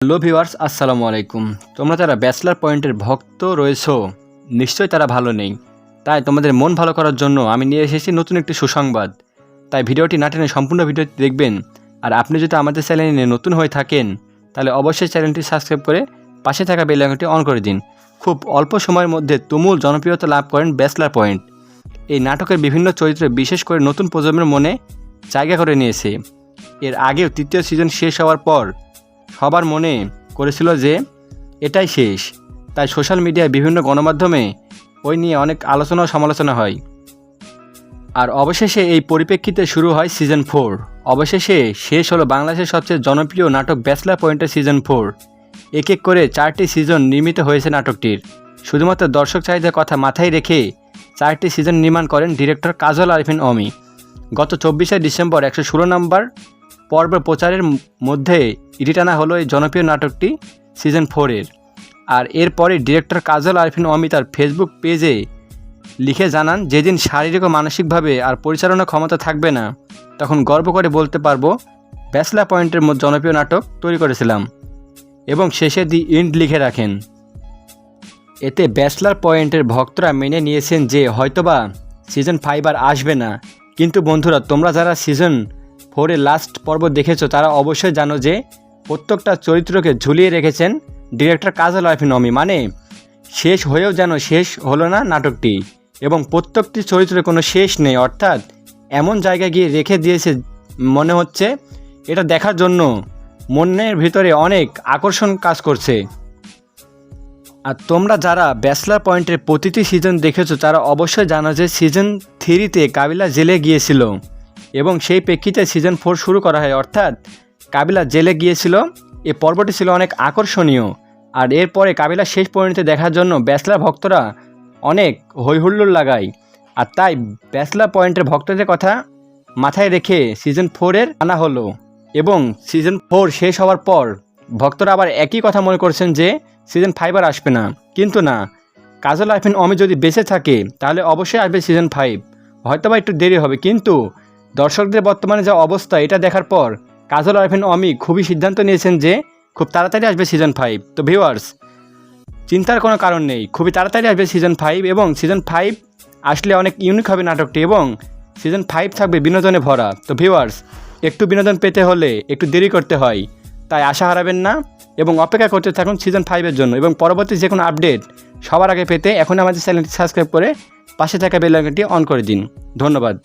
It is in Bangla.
হ্যালো ভিউয়ার্স, আসসালামু আলাইকুম। তোমরা যারা ব্যাচলার পয়েন্টের ভক্ত রয়েছো, নিশ্চয়ই তারা ভালো নেই। তাই তোমাদের মন ভালো করার জন্য আমি নিয়ে এসেছি নতুন একটি সুসংবাদ। তাই ভিডিওটি না টেনে সম্পূর্ণ ভিডিওটি দেখবেন। আর আপনি যদি আমাদের চ্যানেলে নতুন হয়ে থাকেন, তাহলে অবশ্যই চ্যানেলটি সাবস্ক্রাইব করে পাশে থাকা বেল অন করে দিন। খুব অল্প সময়ের মধ্যে তুমুল জনপ্রিয়তা লাভ করেন ব্যাচলার পয়েন্ট। এই নাটকের বিভিন্ন চরিত্রে বিশেষ করে নতুন প্রজন্মের মনে জায়গা করে নিয়েছে। এর আগেও তৃতীয় সিজন শেষ হওয়ার পর সবার মনে করেছিল যে এটাই শেষ। তাই সোশ্যাল মিডিয়ায় বিভিন্ন গণমাধ্যমে ওই নিয়ে অনেক আলোচনা ও সমালোচনা হয়। আর অবশেষে এই পরিপ্রেক্ষিতে শুরু হয় সিজন ফোর। অবশেষে শেষ হলো বাংলাদেশের সবচেয়ে জনপ্রিয় নাটক ব্যাচলার পয়েন্টের সিজন ফোর। এক এক করে চারটি সিজন নির্মিত হয়েছে নাটকটির। শুধুমাত্র দর্শক চাহিদার কথা মাথায় রেখে চারটি সিজন নির্মাণ করেন ডিরেক্টর কাজল আরিফিন অমি। গত চব্বিশে ডিসেম্বর একশো ষোলো নম্বর পর্ব প্রচারের মধ্যে ইডি টানা হলো এই জনপ্রিয় নাটকটি সিজন ফোরের আর এরপরে ডিরেক্টর কাজল, আরফিন অমিতার ফেসবুক পেজে লিখে জানান, যেদিন শারীরিক ও মানসিকভাবে আর পরিচালনা ক্ষমতা থাকবে না, তখন গর্ব করে বলতে পারব ব্যাচলা পয়েন্টের মধ্যে জনপ্রিয় নাটক তৈরি করেছিলাম এবং শেষে দি ইন্ড লিখে রাখেন। এতে ব্যাচলার পয়েন্টের ভক্তরা মেনে নিয়েছেন যে হয়তোবা সিজন ফাইভ আর আসবে না। কিন্তু বন্ধুরা, তোমরা যারা সিজন ফোরের লাস্ট পর্ব দেখেছ, তারা অবশ্যই জানো যে প্রত্যেকটা চরিত্রকে ঝুলিয়ে রেখেছেন ডিরেক্টর কাজল অমি মানে শেষ হয়েও যেন শেষ হলো না নাটকটি। এবং প্রত্যেকটি চরিত্রের কোনো শেষ নেই, অর্থাৎ এমন জায়গায় গিয়ে রেখে দিয়েছে মনে হচ্ছে, এটা দেখার জন্য মনের ভিতরে অনেক আকর্ষণ কাজ করছে। আর তোমরা যারা ব্যাচলার পয়েন্টের প্রতিটি সিজন দেখেছ, তারা অবশ্যই জানো যে সিজন থ্রিতে কাবিলা জেলে গিয়েছিল। এবং সেই প্রেক্ষিতে সিজন ফোর শুরু করা হয়। অর্থাৎ কাবিলা জেলে গিয়েছিল। এ পর্বটি ছিল অনেক আকর্ষণীয়। আর এরপরে কাবিলা শেষ পরিণতি দেখার জন্য ব্যাচলার ভক্তরা অনেক হৈহুল্লোড় লাগায়। আর তাই ব্যাচলার পয়েন্টের ভক্তদের কথা মাথায় রেখে সিজন ফোরের আনা হলো। এবং সিজন ফোর শেষ হওয়ার পর ভক্তরা আবার একই কথা মনে করছেন যে সিজন ফাইভ আর আসবে না। কিন্তু না, কাজল আরফিন অমি যদি বেঁচে থাকে, তাহলে অবশ্যই আসবে সিজন ফাইভ হয়তো বা একটু দেরি হবে, কিন্তু দর্শকদের বর্তমানে যা অবস্থা, এটা দেখার পর কাজল, আরফিন, অমি খুবই সিদ্ধান্ত নিয়েছেন যে খুব তাড়াতাড়ি আসবে সিজন ফাইভ তো ভিউয়ার্স চিন্তার কোনো কারণ নেই, খুবই তাড়াতাড়ি আসবে সিজন ফাইভ এবং সিজন ফাইভ আসলে অনেক ইউনিক হবে নাটকটি এবং সিজন ফাইভ থাকবে বিনোদনে ভরা। তো ভিউয়ার্স একটু বিনোদন পেতে হলে একটু দেরি করতে হয়, তাই আশা হারাবেন না এবং অপেক্ষা করতে থাকুন সিজন ফাইভের জন্য এবং পরবর্তী যে কোনো আপডেট সবার আগে পেতে এখন আমাদের চ্যানেলটি সাবস্ক্রাইব করে পাশে থাকা বেল আইকনটি অন করে দিন। ধন্যবাদ।